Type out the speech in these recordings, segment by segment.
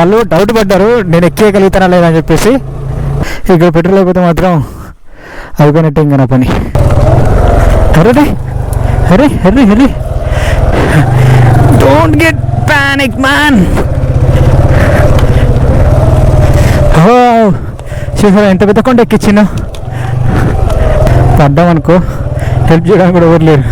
వాళ్ళు డౌట్ పడ్డారు నేను ఎక్కేయగలుగుతానా లేదని చెప్పేసి. ఇక్కడ పెట్రోల్ అయిపోతే మాత్రం అయిపోయినట్టే ఇంకా నా పని. అరే అరే అరే అరే. డోంట్ గెట్ ప్యానిక్ మ్యాన్ చూసారా ఎంత పెద్ద కొండ ఎక్కిచ్చిన. పడ్డామనుకో హెల్ప్ చేయడానికి కూడా ఎవరు లేరు.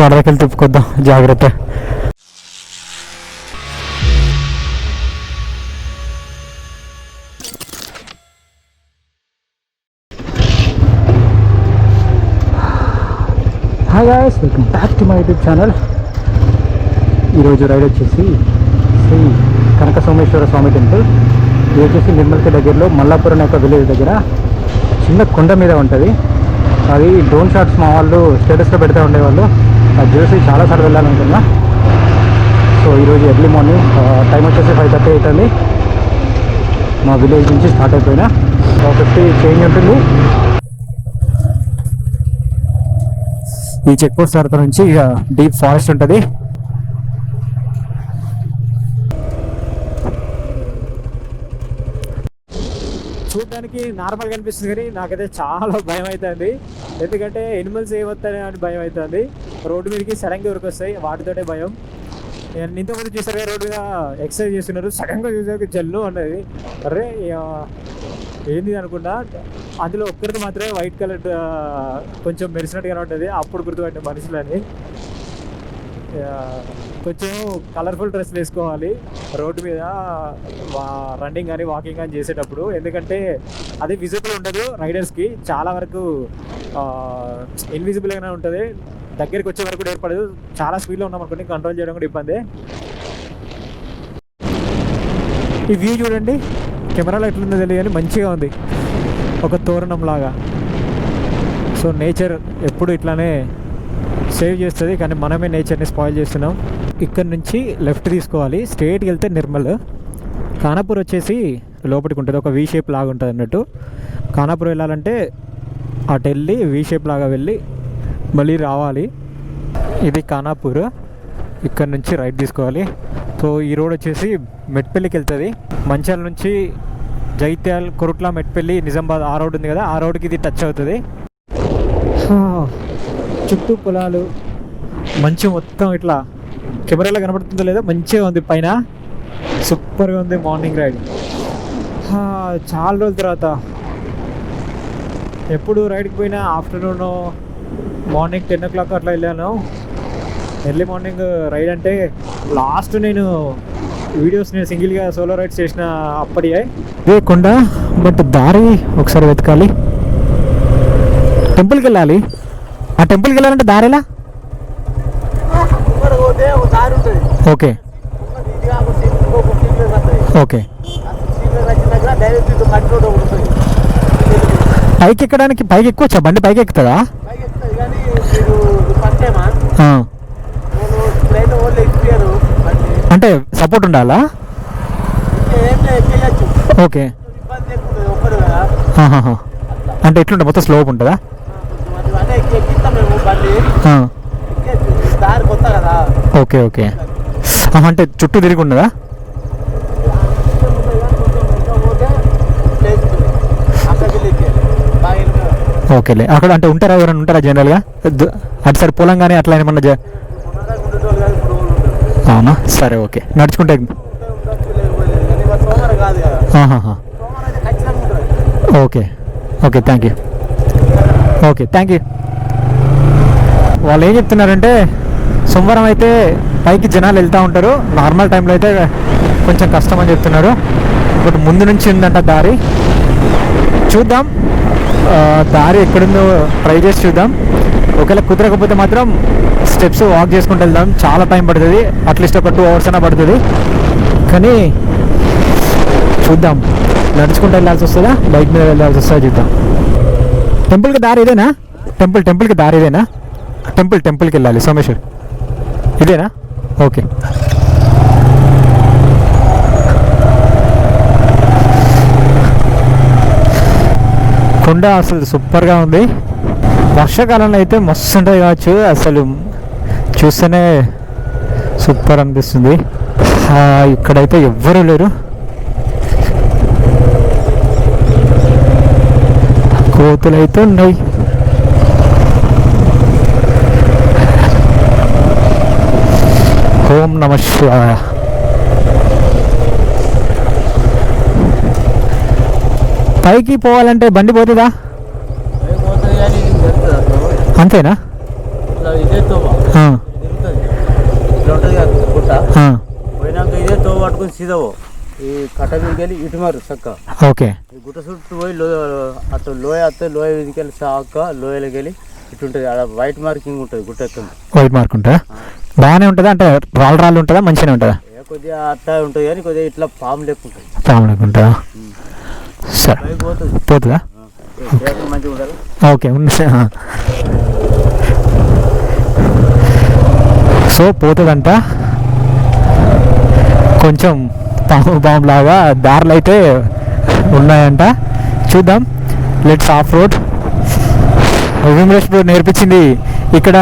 వడదకెళ్ళి తిప్పుకొద్దాం జాగ్రత్త hi guys welcome back to my YouTube channel ఈరోజు రైడ్ వచ్చేసి శ్రీ కనక సోమేశ్వర స్వామి టెంపుల్ ఇది వచ్చేసి నిర్మల్కి దగ్గరలో మల్లాపురం యొక్క విలేజ్ దగ్గర చిన్న కొండ మీద ఉంటుంది. అది డ్రోన్ షాట్స్ మా వాళ్ళు స్టేటస్లో పెడతా ఉండేవాళ్ళు. అది చూసి చాలాసార్లు వెళ్ళాలనుకున్నా. సో ఈరోజు ఎర్లీ మార్నింగ్ టైం వచ్చేసి ఫైవ్ థర్టీ అవుతుంది మా విలేజ్ నుంచి స్టార్ట్ అయిపోయినా. ఫిఫ్టీ చేంజ్ ఉంటుంది. ఈ చెక్ పోస్ట్ తర్వాత నుంచి ఇక డీప్ ఫారెస్ట్ ఉంటుంది. చూడడానికి నార్మల్గా అనిపిస్తుంది కానీ నాకైతే చాలా భయం అవుతుంది. ఎందుకంటే ఎనిమల్స్ ఏమవుతాయి అని భయం అవుతుంది. రోడ్డు మీదకి సడన్గా దొరికొస్తాయి వాటితోటే భయం. ఇంతకుముందు చూసారు రోడ్డుగా రోడ్డు మీద ఎక్సర్సైజ్ చేస్తున్నారు. సడన్గా చూసాక జల్లు అన్నది అరే ఏంది అనుకున్నా అందులో ఒక్కరిది మాత్రమే వైట్ కలర్ కొంచెం మెరిసినట్టుగా ఉంటుంది. అప్పుడు గుర్తుపట్టిన మనుషులని. కొంచెం కలర్ఫుల్ డ్రెస్లు వేసుకోవాలి. రోడ్డు మీద రన్నింగ్ కానీ వాకింగ్ కానీ చేసేటప్పుడు. ఎందుకంటే అది విజిబుల్ ఉండదు రైడర్స్కి చాలా వరకు ఇన్విజిబుల్గానే ఉంటుంది. దగ్గరికి వచ్చే వరకు కూడా ఏర్పడదు. చాలా స్పీడ్లో ఉన్నాం అనుకోండి కంట్రోల్ చేయడం కూడా ఇబ్బంది. ఈ వ్యూ చూడండి. కెమెరాలో ఎట్లుందో తెలియదు కానీ మంచిగా ఉంది. ఒక తోరణం లాగా సో నేచర్ ఎప్పుడు ఇట్లానే సేవ్ చేస్తుంది కానీ మనమే నేచర్ని స్పాయిల్ చేస్తున్నాం. ఇక్కడ నుంచి లెఫ్ట్ తీసుకోవాలి. స్ట్రేట్కి వెళ్తే నిర్మల్. ఖానాపూర్ వచ్చేసి లోపలికి ఉంటుంది. ఒక వీ షేప్ లాగా ఉంటుంది అన్నట్టు. ఖానాపూర్ వెళ్ళాలంటే అటు వెళ్ళి వీ షేప్ లాగా వెళ్ళి మళ్ళీ రావాలి. ఇది ఖానాపూర్ ఇక్కడ నుంచి రైట్ తీసుకోవాలి. సో ఈ రోడ్ వచ్చేసి మెట్పల్లికి వెళ్తుంది. మంచాల నుంచి జైత్యాల్ కొరుట్ల మెట్పల్లి నిజామాబాద్ ఆ రోడ్ ఉంది కదా ఆ రోడ్కి ఇది టచ్ అవుతుంది. చుట్టూ పొలాలు. మంచి మొత్తం ఇట్లా కెమెరాలో కనబడుతుందో లేదో మంచిగా ఉంది పైన. సూపర్గా ఉంది మార్నింగ్ రైడ్. చాలా రోజుల తర్వాత. ఎప్పుడు రైడ్కి పోయినా afternoon morning ten o'clock అట్లా వెళ్ళాను. ఎర్లీ మార్నింగ్ రైడ్ అంటే లాస్ట్ నేను వీడియోస్ నేను సింగిల్గా సోలో రైడ్స్ చేసిన అప్పటి ఇదే కొండ బట్ దారి ఒకసారి వెతకాలి. టెంపుల్కి వెళ్ళాలి. ఆ టెంపుల్కి వెళ్ళాలంటే దారి ఎలా? ఓకే. ఓకే. పైకి ఎక్కడానికి పైకి ఎక్కువచ్చా బండి పైకి ఎక్కుతుందా? అంటే సపోర్ట్ ఉండాలా? ఓకే. అంటే ఎట్లుంటుంది? మొత్తం స్లోప్ ఉంటుందా కొంచెం అది అదే ఎక్కి ఎక్కిస్తాం మేము బండి ఆ. ఎక్కేయచ్చు దారి కొత్త కదా ఓకే ఓకే. అంటే చుట్టూ తిరిగి ఉండదా ఓకేలే. అక్కడ అంటే ఉంటారా ఎవరైనా ఉంటారా జనరల్గా? అటు సైడ్ పొలం కానీ అట్లా ఏమన్నా అవునా? సరే ఓకే. నడుచుకుంటే okay. Okay thank you okay thank you వాళ్ళు ఏం చెప్తున్నారంటే సోమవారం అయితే పైకి జనాలు వెళ్తూ ఉంటారు. నార్మల్ టైంలో అయితే కొంచెం కష్టం అని చెప్తున్నారు. బట్ ముందు నుంచి ఉందంట దారి. చూద్దాం. దారి ఎక్కడుందో ట్రై చేసి చూద్దాం. ఒకవేళ కుదరకపోతే మాత్రం స్టెప్స్ వాక్ చేసుకుంటూ వెళ్దాం. చాలా టైం పడుతుంది. అట్లీస్ట్ ఒక టూ అవర్స్ అయినా పడుతుంది. కానీ చూద్దాం. నడుచుకుంటూ వెళ్ళాల్సి వస్తుందా? బైక్ మీద వెళ్ళాల్సి వస్తుందా చూద్దాం. టెంపుల్కి దారి ఇదేనా? టెంపుల్ టెంపుల్కి దారి ఇదేనా? టెంపుల్ టెంపుల్కి వెళ్ళాలి. సోమేశ్వర్. ఇదేనా? ఓకే. కొండ అసలు సూపర్గా ఉంది. వర్షాకాలంలో అయితే మస్తు ఉంటుంది కావచ్చు. అసలు చూస్తేనే సూపర్ అనిపిస్తుంది. ఇక్కడైతే ఎవ్వరూ లేరు. కోతులు అయితే ఉన్నాయి. ఓం నమ శివాయ. పైకి పోవాలంటే బండి పోతుందా? అంతేనా? ఇదే పోయినాక పట్టుకుని సీదవో ఈ కట్ట ఇటు మారు చక్క. ఓకే. గుట్ట చుట్టూ పోయి లో అటు లోయ లోయలోకి వెళ్ళి ఇటు ఉంటుంది. వైట్ మార్కింగ్ ఉంటుంది గుట్ట వైట్ మార్క్ ఉంటుందా? బాగానే ఉంటుందా? అంటే రాళ్ళు రాళ్ళు ఉంటుందా? మంచిగానే ఉంటుందా? కొద్దిగా అట్లా ఉంటుంది కానీ కొద్దిగా ఇట్లా పాము లెక్క ఉంటుంది పాములకు ఉంటుందా సరే. పోతుంది. ఓకే. సో పోతుందంట. కొంచెం పాము పాము లాగా దారులు అయితే ఉన్నాయంట. చూద్దాం. Let's off road Vimaresh bro నేర్పించింది. ఇక్కడ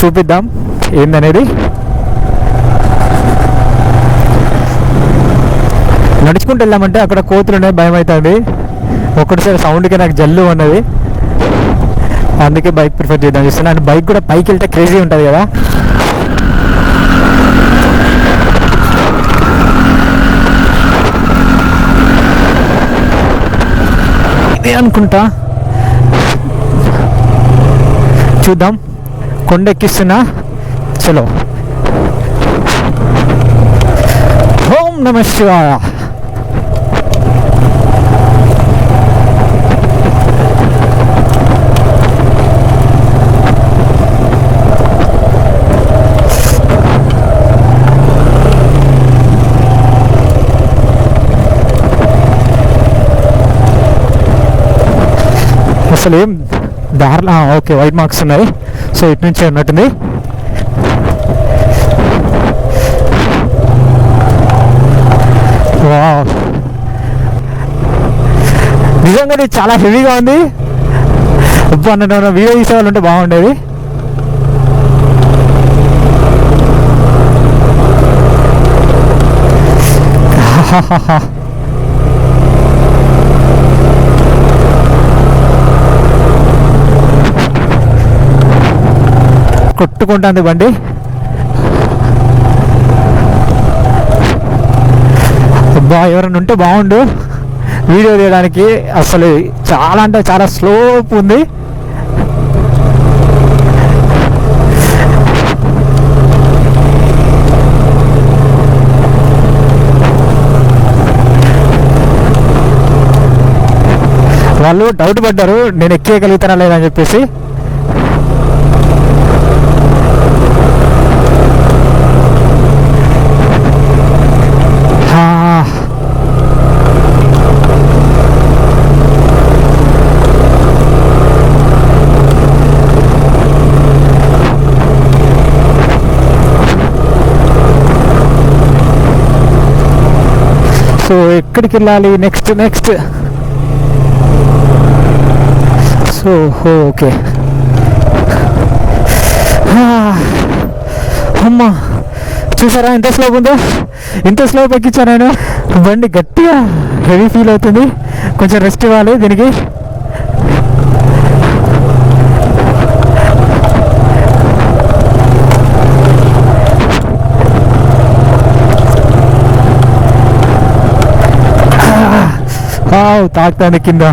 చూపిద్దాం. ఏందనేది? నడుచుకుంటూ వెళ్ళామంటే అక్కడ కోతులు ఉన్నాయి భయం అవుతుంది ఒక్కటిసారి సౌండ్కి నాకు జల్లు ఉన్నది అందుకే బైక్ ప్రిఫర్ చేద్దాం చూస్తాను అండ్ బైక్ కూడా పైకి వెళ్తే క్రేజీ ఉంటుంది కదా. అనుకుంటా. చూద్దాం. కొండ ఎక్కిస్తున్నా చలో. ఓం నమ శివాయ. అసలు ఏం దారిలో ఓకే వైట్ మార్క్స్ ఉన్నాయి. సో ఇటు నుంచి ఉన్నట్టుంది వావ్. నిజంగా చాలా హెవీగా ఉంది. అబ్బా నన్ను వీడియో తీసే వాళ్ళు ఉంటే బాగుండేది. కొట్టుకుంటుంది బండి. అబ్బా ఎవరైనా ఉంటే బాగుండు. వీడియో తీయడానికి అసలు చాలా అంటే చాలా స్లోప్ ఉంది. వాళ్ళు డౌట్ పడ్డారు నేను ఎక్కేయగలుగుతానా లేదని చెప్పేసి. సో ఎక్కడికి వెళ్ళాలి? నెక్స్ట్ నెక్స్ట్ సో ఓకే అమ్మా చూసారా ఎంత స్లోప్ ఉందో? ఇంత స్లోప్ ఎక్కించా నేను. బండి గట్టిగా హెవీ ఫీల్ అవుతుంది. కొంచెం రెస్ట్ ఇవ్వాలి దీనికి. తాకుతాంది కింద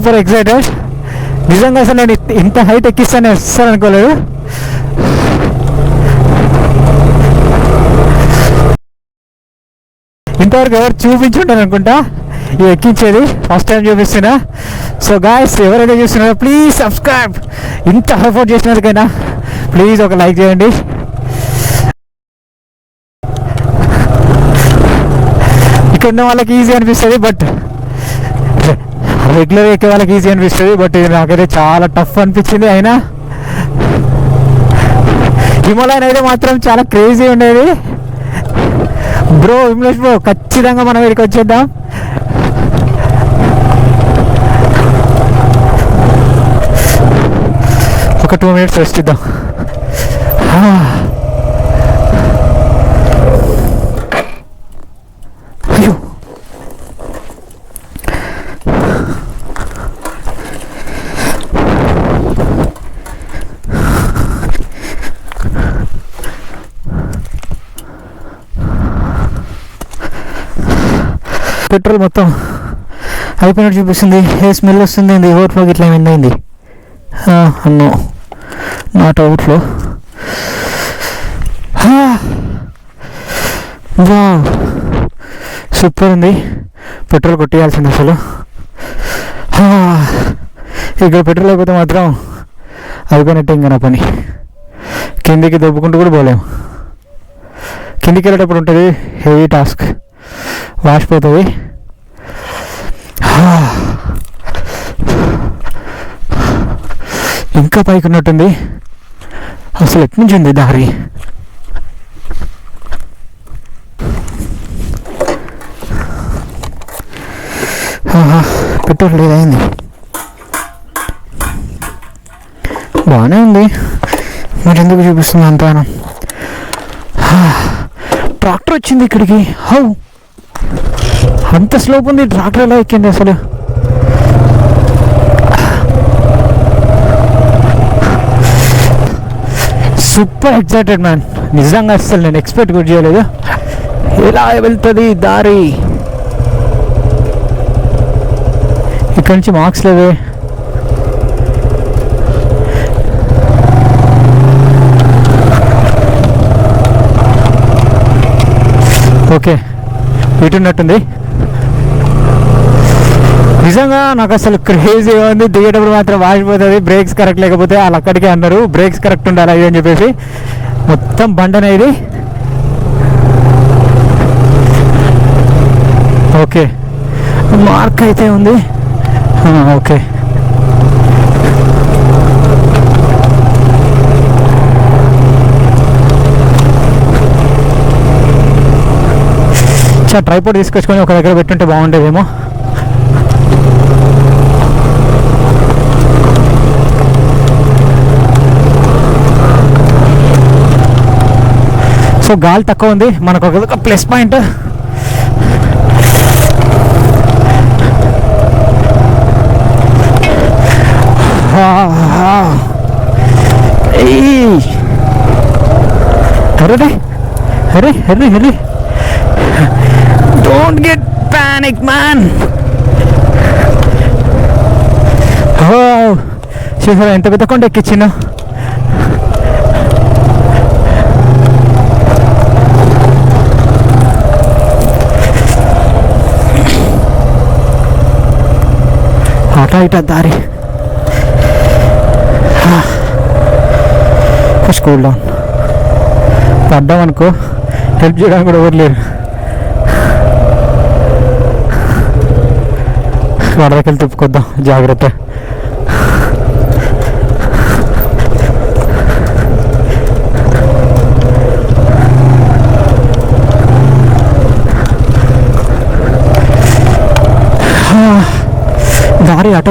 సూపర్ ఎక్సైటెడ్. నిజంగా అసలు నేను ఇంత- హైట్ ఎక్కిస్తానే వస్తాను అనుకోలేదు. ఇంతవరకు ఎవరు చూపించుంటారు అనుకుంటా? ఇది ఎక్కించేది ఫస్ట్ టైం చూపిస్తున్నా. సో గాయస్ ఎవరైతే చూస్తున్నారో ప్లీజ్ సబ్స్క్రైబ్ ఇంత సపోర్ట్ చేసినందుకైనా ప్లీజ్ ఒక లైక్ చేయండి. ఉన్న వాళ్ళకి ఈజీ అనిపిస్తుంది బట్ రెగ్యులర్ ఎక్కే వాళ్ళకి ఈజీ అనిపిస్తుంది బట్ ఇది నాకైతే చాలా టఫ్ అనిపించింది. అయినా హిమాలయన్ అయితే మాత్రం చాలా క్రేజీ ఉండేది. బ్రో విమలేష్ బ్రో ఖచ్చితంగా మనం ఇక్కడికి వచ్చేద్దాం. ఒక టూ మినిట్స్ రెస్ట్ ఇద్దాం. Ah. పెట్రోల్ మొత్తం అయిపోయినట్టు చూపిస్తుంది. ఏ స్మెల్ వస్తుంది ఇది ఫ్లో ఇట్లా ఏమైంది అన్నో నాట్ ఓవర్ ఫ్లో సూపర్ ఉంది. పెట్రోల్ కొట్టేయాల్సింది అసలు. ఇక్కడ పెట్రోల్ అయిపోతే మాత్రం అయిపోయినట్టే ఇంకా నా పని. కిందికి దొబ్బుకుంటూ కూడా పోలేము కిందికి వెళ్ళేటప్పుడు ఉంటుంది హెవీ టాస్క్ వాసిపోతుంది. హా. ఇంకా పైకి ఉన్నట్టుంది. అసలు ఎటు నుంచి ఉంది దారి? పెట్రోల్ లేదైంది బాగానే ఉంది. మీరు ఎందుకు చూపిస్తుంది అంతాను ట్రాక్టర్ వచ్చింది ఇక్కడికి. హౌ? అంత స్లోప్ ఉంది ట్రాక్టర్ ఎలా ఎక్కింది అసలు? సూపర్ ఎక్సైటెడ్ మ్యాన్ నిజంగా అసలు నేను ఎక్స్పెక్ట్ కూడా చేయలేదు. ఎలా వెళ్తుంది దారి? ఇక్కడి నుంచి మార్క్స్ లేవే. ఓకే ఇటున్నట్టుంది నిజంగా నాకు అసలు క్రేజీగా ఉంది. దిగేటప్పుడు మాత్రం వాసిపోతుంది. బ్రేక్స్ కరెక్ట్ లేకపోతే వాళ్ళు అక్కడికే అన్నారు బ్రేక్స్ కరెక్ట్ ఉండాలి అవి అని చెప్పేసి మొత్తం బండనే ఇది. ఓకే. మార్క్ అయితే ఉంది. ఓకే. చా ట్రైపోర్ట్ తీసుకొచ్చుకొని ఒక దగ్గర పెట్టుంటే బాగుండేదేమో. సో గాలి తక్కువ ఉంది. మనకు ఒక ప్లస్ పాయింట్. అరే అరే అరే అరే డోంట్ గెట్ ప్యానిక్ మ్యాన్ చూసారా ఎంత పెద్ద కొండ ఎక్కిచ్చిన అటా ఇటా దారి స్కూల్ డౌన్. పడ్డాం అనుకో హెల్ప్ చేయడానికి కూడా ఎవరు లేరు. వడదకెళ్ళి తిప్పుకొద్దాం జాగ్రత్త.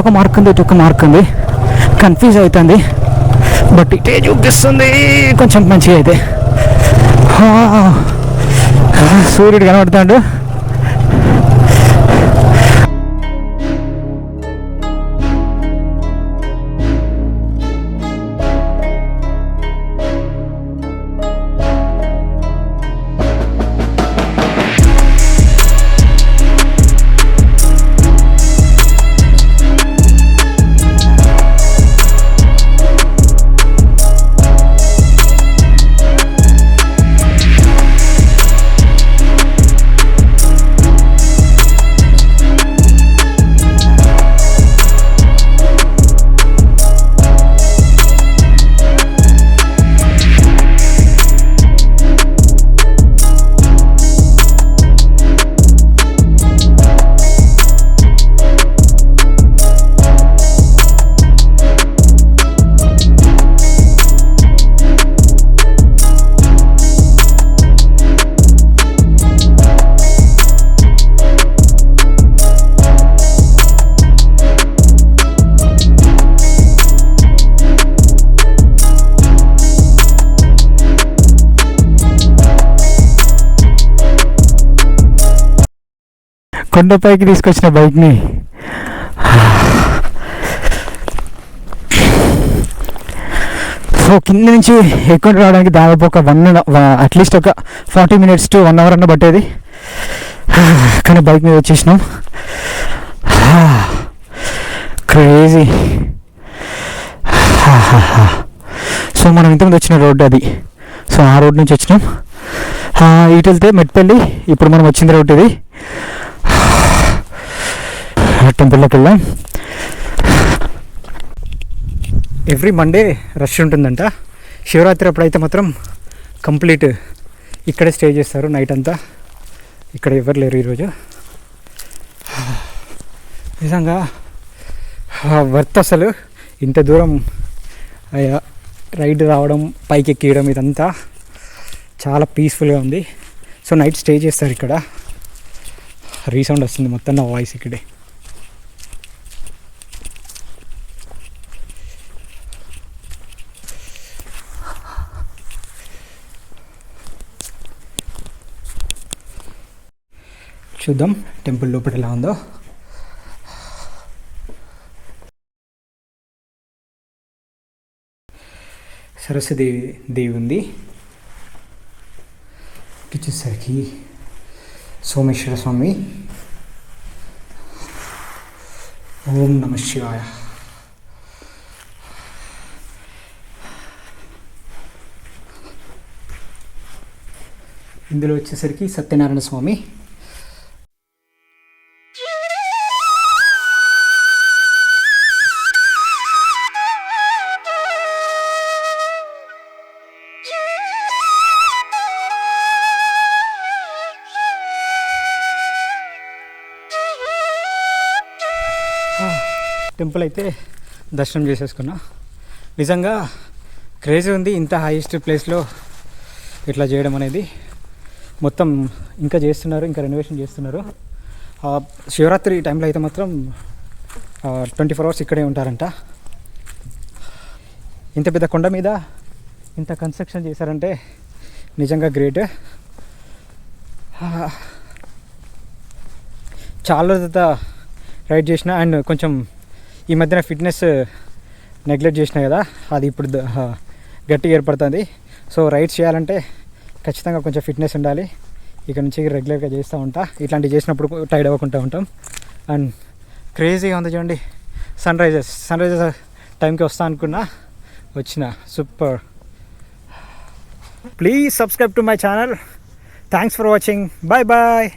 ఒక మార్క్ ఉంది ఒక మార్క్ ఉంది. కన్ఫ్యూజ్ అవుతుంది. బట్ ఇటే చూపిస్తుంది. కొంచెం మంచిగా అయితే. సూర్యుడు కనబడుతాడు. కొండపైకి తీసుకొచ్చిన బైక్ని. సో కింద నుంచి ఎక్కువ రావడానికి దాదాపు ఒక వన్ అట్లీస్ట్ ఒక forty minutes to one hour అన్న పట్టేది. కానీ బైక్ మీద వచ్చేసినాం. క్రేజీ. సో మనం ఇంతకుముందు వచ్చిన రోడ్డు అది. సో ఆ రోడ్ నుంచి వచ్చినాం. ఇటు వెళ్తే మెట్పల్లి ఇప్పుడు మనం వచ్చింది రోడ్ ఇది. టెంపుల్లోకి వెళ్దాం. ఎవ్రీ మండే రష్ ఉంటుందంట. శివరాత్రి అప్పుడైతే మాత్రం కంప్లీట్ ఇక్కడే స్టే చేస్తారు నైట్ అంతా. ఇక్కడ ఎవరు లేరు ఈరోజు. నిజంగా వర్త్ అసలు ఇంత దూరం రైడ్ రావడం పైకి ఎక్కియడం ఇదంతా చాలా పీస్ఫుల్గా ఉంది. సో నైట్ స్టే చేస్తారు ఇక్కడ. రీసౌండ్ వస్తుంది మొత్తం నా వాయిస్ ఇక్కడే. చూద్దాం. టెంపుల్ లోపల ఎలా ఉందో. సరస్వతి దేవి ఉంది. వచ్చేసరికి సోమేశ్వర స్వామి. ఓం నమ శివాయ. ఇందులో వచ్చేసరికి సత్యనారాయణ స్వామి. టెంపుల్ అయితే దర్శనం చేసేసుకున్నా. నిజంగా క్రేజ్ ఉంది ఇంత హైయెస్ట్ ప్లేస్లో ఇట్లా చేయడం అనేది. మొత్తం ఇంకా చేస్తున్నారు ఇంకా రెనోవేషన్ చేస్తున్నారు. శివరాత్రి టైంలో అయితే మాత్రం ట్వంటీ ఫోర్ అవర్స్ ఇక్కడే ఉంటారంట. ఇంత పెద్ద కొండ మీద ఇంత కన్స్ట్రక్షన్ చేశారంటే నిజంగా గ్రేట్ చాలా రైడ్ చేసిన అండ్ కొంచెం ఈ మధ్యన ఫిట్నెస్ నెగ్లెక్ట్ చేసిన కదా అది ఇప్పుడు గట్టిగా ఏర్పడుతుంది. సో రైడ్స్ చేయాలంటే ఖచ్చితంగా కొంచెం ఫిట్నెస్ ఉండాలి. ఇక్కడ నుంచి రెగ్యులర్గా చేస్తూ ఉంటా. ఇట్లాంటివి చేసినప్పుడు టైడ్ అవ్వకుండా ఉంటాం. అండ్ క్రేజీగా ఉంది చూడండి సన్ రైజెస్ సన్ రైజెస్ టైంకి వస్తా అనుకున్నా వచ్చిన. Super please subscribe to my channel thanks for watching bye bye